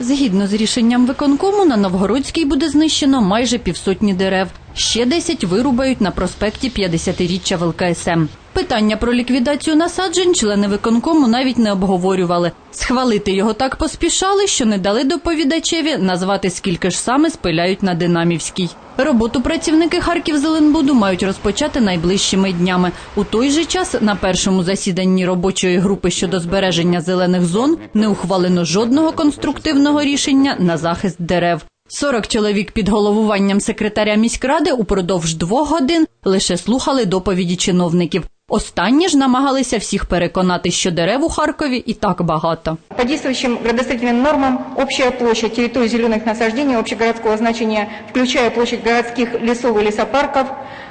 Згідно з рішенням виконкому, на Новгородській буде знищено майже півсотні дерев. Ще 10 вирубають на проспекті 50-річчя ВЛКСМ. Питання про ліквідацію насаджень члени виконкому навіть не обговорювали. Схвалити його так поспішали, що не дали доповідачеві назвати, скільки ж саме спиляють на Динамівській. Роботу працівники Харківзеленбуду мають розпочати найближчими днями. У той же час на першому засіданні робочої групи щодо збереження зелених зон не ухвалено жодного конструктивного рішення на захист дерев. 40 чоловік під головуванням секретаря міськради упродовж двох годин лише слухали доповіді чиновників. Останні ж намагалися всіх переконати, що дерев у Харкові і так багато. По действующим градостроительным нормам общая площадь территорий зеленых насаждений общегородского значения, включая площадь городских лесов и лесопарков,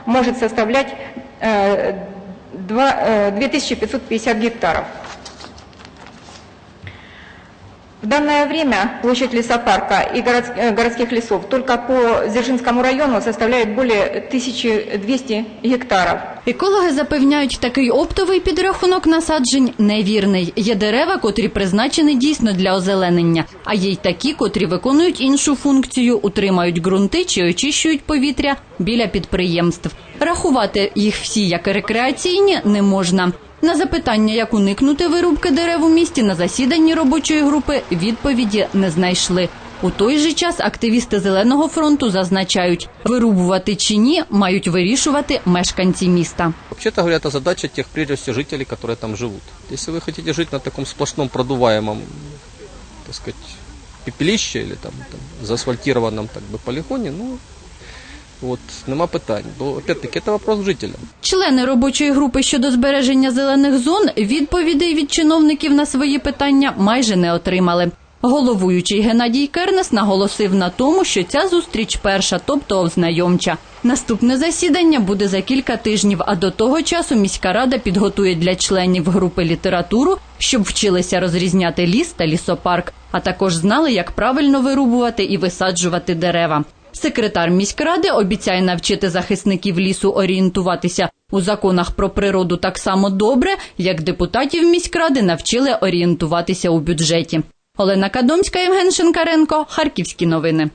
может составлять э, два- э, 2550 гектаров. В данное время площадь лесопарка и э, городских лесов только по Дзержинскому району составляет более 1200 гектаров. Екологи запевняють, такий оптовий підрахунок насаджень невірний. Є дерева, котрі призначені дійсно для озеленення, а є й такі, котрі виконують іншу функцію, утримають ґрунти чи очищують повітря біля підприємств. Рахувати їх всі як рекреаційні не можна. На запитання, як уникнути вирубки дерев у місті, на засіданні робочої групи відповіді не знайшли. У той же час активісти Зеленого фронту зазначають, вирубувати чи ні мають вирішувати мешканці міста. Вообще-то говоря, это задача тех, прежде всего, жителей, которые там живут. Если вы хотите жить на таком сплошном продуваемом, так сказать, пепелище или там, там заасфальтированном так бы полигоне, ну, вот, нема питань. Бо, опять-таки, это вопрос жителям. Члени робочої групи щодо збереження зелених зон відповідей від чиновників на свої питання майже не отримали. Головуючий Геннадій Кернес наголосив на тому, що ця зустріч перша, тобто ознайомча. Наступне засідання буде за кілька тижнів, а до того часу міська рада підготує для членів групи літературу, щоб вчилися розрізняти ліс та лісопарк, а також знали, як правильно вирубувати і висаджувати дерева. Секретар міськради обіцяє навчити захисників лісу орієнтуватися у законах про природу так само добре, як депутатів міськради навчили орієнтуватися у бюджеті. Олена Кадомська, Євген Шинкаренко, Харківські новини.